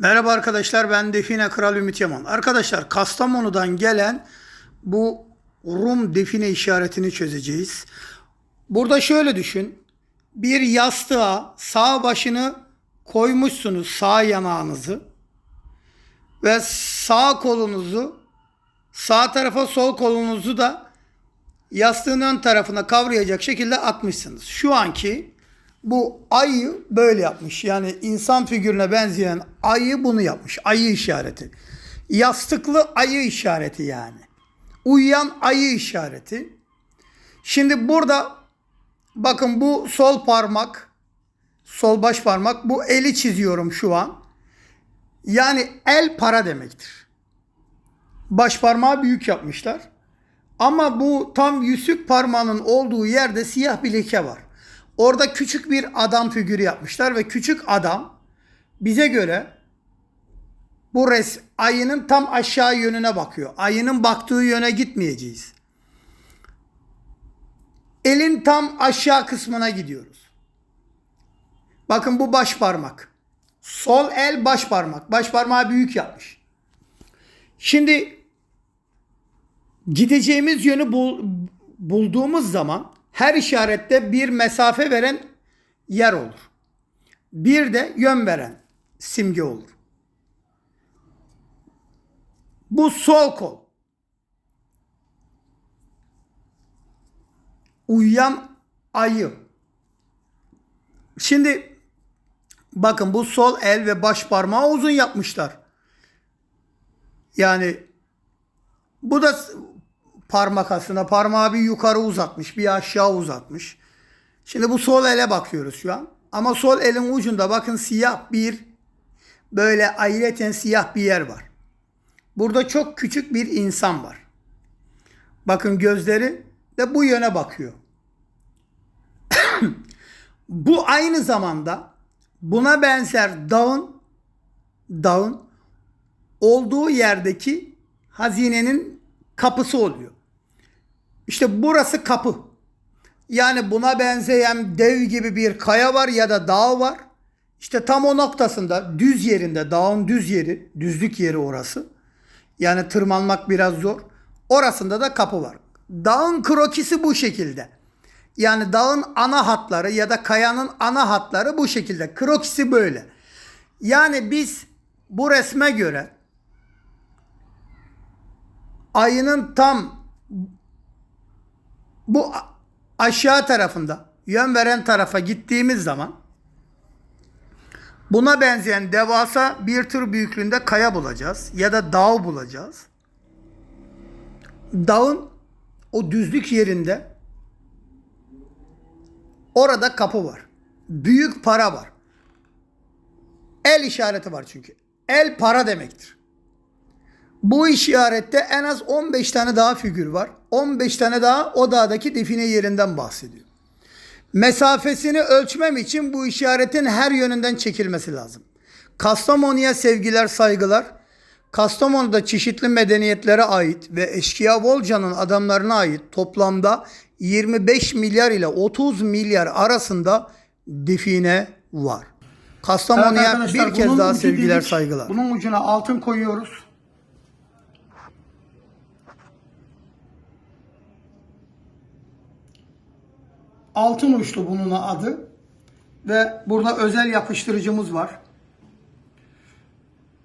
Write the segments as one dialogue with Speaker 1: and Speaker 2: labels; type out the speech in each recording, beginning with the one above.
Speaker 1: Merhaba arkadaşlar ben Define Kral Ümit Yaman. Arkadaşlar Kastamonu'dan gelen bu Rum define işaretini çözeceğiz. Burada şöyle düşün. Bir yastığa sağ başını koymuşsunuz sağ yanağınızı ve sağ kolunuzu sağ tarafa sol kolunuzu da yastığın ön tarafına kavrayacak şekilde atmışsınız. Şu anki bu ayı böyle yapmış. Yani insan figürüne benzeyen ayı bunu yapmış. Ayı işareti. Yastıklı ayı işareti yani. Uyuyan ayı işareti. Şimdi burada bakın bu sol parmak, sol baş parmak bu eli çiziyorum şu an. Yani el para demektir. Baş parmağı büyük yapmışlar. Ama bu tam yüzük parmağının olduğu yerde siyah bir leke var. Orada küçük bir adam figürü yapmışlar ve küçük adam bize göre bu res ayının tam aşağı yönüne bakıyor. Ayının baktığı yöne gitmeyeceğiz. Elin tam aşağı kısmına gidiyoruz. Bakın bu baş parmak. Sol el baş parmak. Baş parmağı büyük yapmış. Şimdi gideceğimiz yönü bul, bulduğumuz zaman her işarette bir mesafe veren yer olur. Bir de yön veren simge olur. Bu sol kol. Uyuyan ayı. Şimdi bakın bu sol el ve baş parmağı uzun yapmışlar. Yani bu da parmak aslında parmağı bir yukarı uzatmış, bir aşağı uzatmış. Şimdi bu sol ele bakıyoruz şu an. Ama sol elin ucunda bakın siyah bir böyle ayreten siyah bir yer var. Burada çok küçük bir insan var. Bakın gözleri de bu yöne bakıyor. bu aynı zamanda buna benzer dağın dağın olduğu yerdeki hazinenin kapısı oluyor. İşte burası kapı. Yani buna benzeyen dev gibi bir kaya var ya da dağ var. İşte tam o noktasında düz yerinde dağın düz yeri, düzlük yeri orası. Yani tırmanmak biraz zor. Orasında da kapı var. Dağın krokisi bu şekilde. Yani dağın ana hatları ya da kayanın ana hatları bu şekilde. Krokisi böyle. Yani biz bu resme göre ayının tam bu aşağı tarafında yön veren tarafa gittiğimiz zaman buna benzeyen devasa bir tır büyüklüğünde kaya bulacağız ya da dağ bulacağız. Dağın o düzlük yerinde orada kapı var. Büyük para var. El işareti var çünkü. El para demektir. Bu işarette en az 15 tane daha figür var. 15 tane daha o dağdaki define yerinden bahsediyor. Mesafesini ölçmem için bu işaretin her yönünden çekilmesi lazım. Kastamonu'ya sevgiler, saygılar. Kastamonu'da çeşitli medeniyetlere ait ve Eşkıya Volca'nın adamlarına ait toplamda 25 milyar ile 30 milyar arasında define var. Kastamonu'ya bir kez daha sevgiler, saygılar. Bunun ucuna altın koyuyoruz. Altın uçlu bunun adı. Ve burada özel yapıştırıcımız var.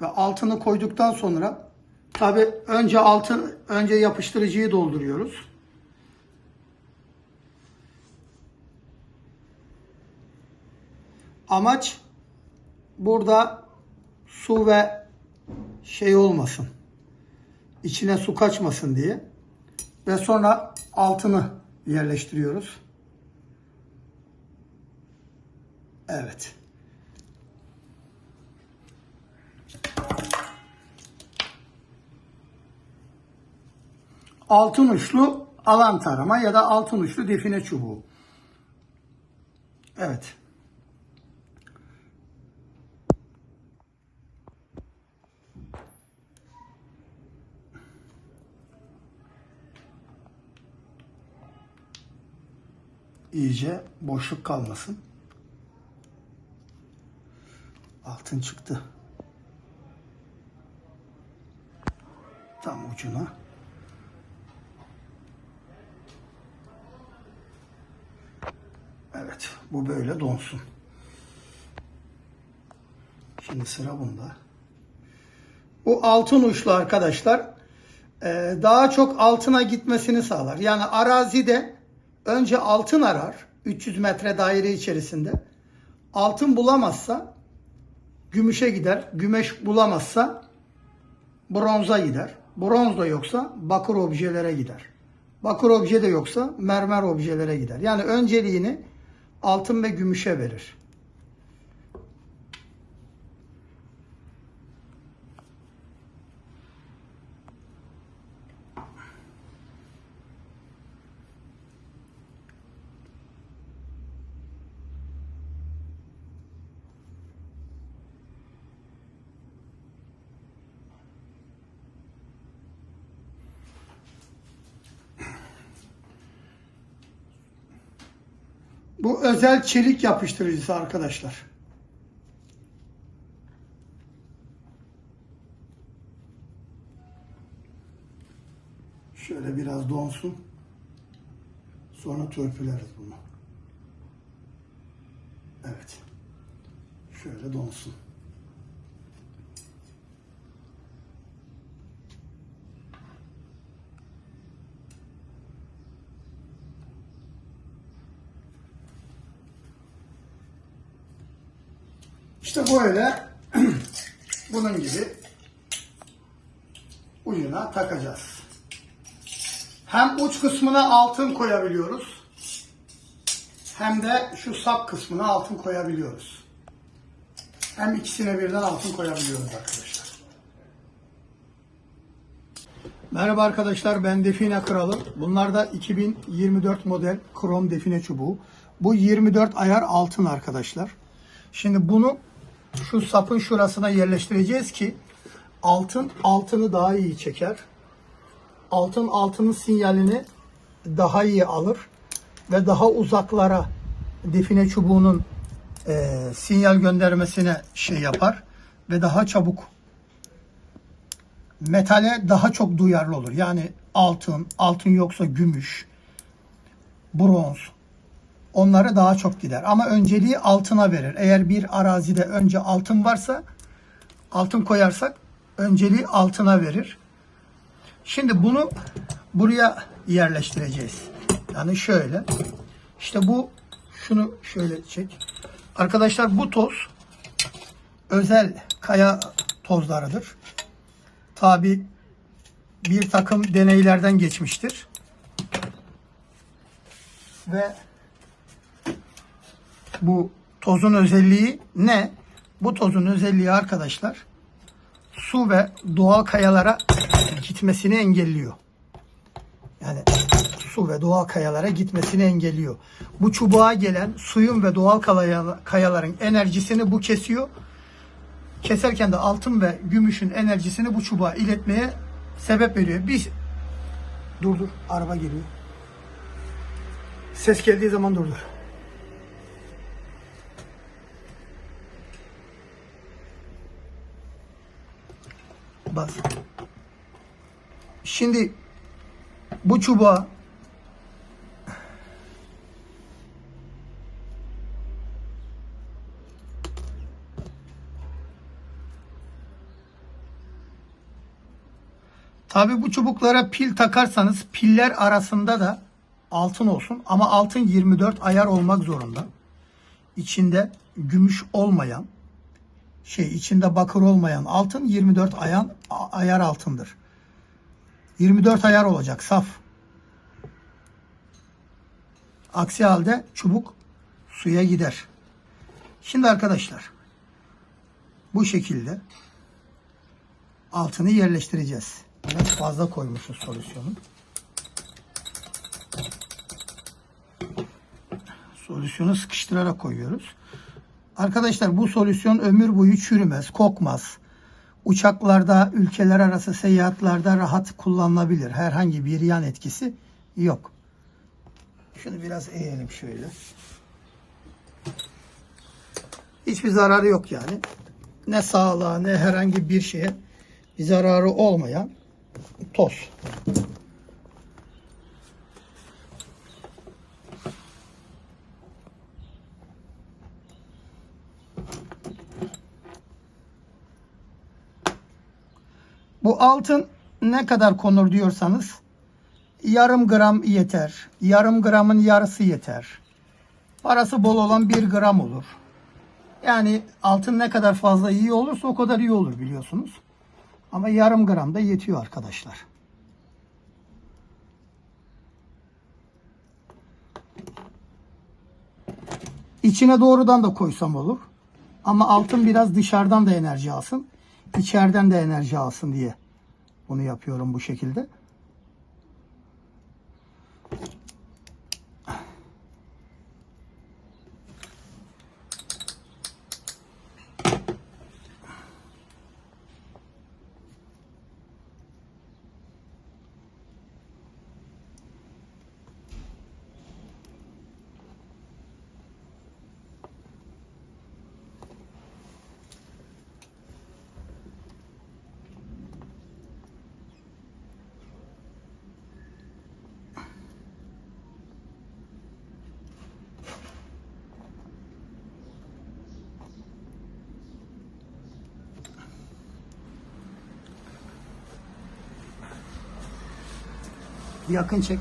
Speaker 1: Ve altını koyduktan sonra tabi önce altın önce yapıştırıcıyı dolduruyoruz. Amaç burada su ve şey olmasın. İçine su kaçmasın diye. Ve sonra altını yerleştiriyoruz. Evet. Altın uçlu alan tarama ya da altın uçlu define çubuğu. Evet. İyice boşluk kalmasın altın çıktı. Tam ucuna. Evet bu böyle donsun. Şimdi sıra bunda. Bu altın uçlu arkadaşlar e, daha çok altına gitmesini sağlar. Yani arazide önce altın arar 300 metre daire içerisinde. Altın bulamazsa gümüşe gider. Gümüş bulamazsa bronza gider. Bronz da yoksa bakır objelere gider. Bakır obje de yoksa mermer objelere gider. Yani önceliğini altın ve gümüşe verir. Bu özel çelik yapıştırıcısı arkadaşlar. Şöyle biraz donsun. Sonra törpüleriz bunu. Evet. Şöyle donsun. İşte böyle bunun gibi ucuna takacağız. Hem uç kısmına altın koyabiliyoruz. Hem de şu sap kısmına altın koyabiliyoruz. Hem ikisine birden altın koyabiliyoruz arkadaşlar. Merhaba arkadaşlar ben Define Kralı. Bunlar da 2024 model krom define çubuğu. Bu 24 ayar altın arkadaşlar. Şimdi bunu şu sapın şurasına yerleştireceğiz ki altın altını daha iyi çeker. Altın altının sinyalini daha iyi alır ve daha uzaklara define çubuğunun e, sinyal göndermesine şey yapar ve daha çabuk metale daha çok duyarlı olur. Yani altın, altın yoksa gümüş, bronz, onları daha çok gider. Ama önceliği altına verir. Eğer bir arazide önce altın varsa altın koyarsak önceliği altına verir. Şimdi bunu buraya yerleştireceğiz. Yani şöyle. İşte bu şunu şöyle çek. Arkadaşlar bu toz özel kaya tozlarıdır. Tabi bir takım deneylerden geçmiştir. Ve bu tozun özelliği ne? Bu tozun özelliği arkadaşlar su ve doğal kayalara gitmesini engelliyor. Yani su ve doğal kayalara gitmesini engelliyor. Bu çubuğa gelen suyun ve doğal kaya- kayaların enerjisini bu kesiyor. Keserken de altın ve gümüşün enerjisini bu çubuğa iletmeye sebep veriyor. Biz dur dur araba geliyor. Ses geldiği zaman durdur. Bas. Şimdi bu çubuğa Tabi bu çubuklara pil takarsanız piller arasında da altın olsun ama altın 24 ayar olmak zorunda. İçinde gümüş olmayan şey içinde bakır olmayan altın 24 ayan, ayar altındır. 24 ayar olacak saf. Aksi halde çubuk suya gider. Şimdi arkadaşlar bu şekilde altını yerleştireceğiz. Biraz fazla koymuşuz solüsyonu. Solüsyonu sıkıştırarak koyuyoruz. Arkadaşlar bu solüsyon ömür boyu çürümez, kokmaz. Uçaklarda, ülkeler arası seyahatlerde rahat kullanılabilir. Herhangi bir yan etkisi yok. Şunu biraz eğelim şöyle. Hiçbir zararı yok yani. Ne sağlığa ne herhangi bir şeye bir zararı olmayan toz. Altın ne kadar konur diyorsanız yarım gram yeter. Yarım gramın yarısı yeter. Parası bol olan bir gram olur. Yani altın ne kadar fazla iyi olursa o kadar iyi olur biliyorsunuz. Ama yarım gram da yetiyor arkadaşlar. İçine doğrudan da koysam olur. Ama altın biraz dışarıdan da enerji alsın. içeriden de enerji alsın diye bunu yapıyorum bu şekilde. Yakın çek.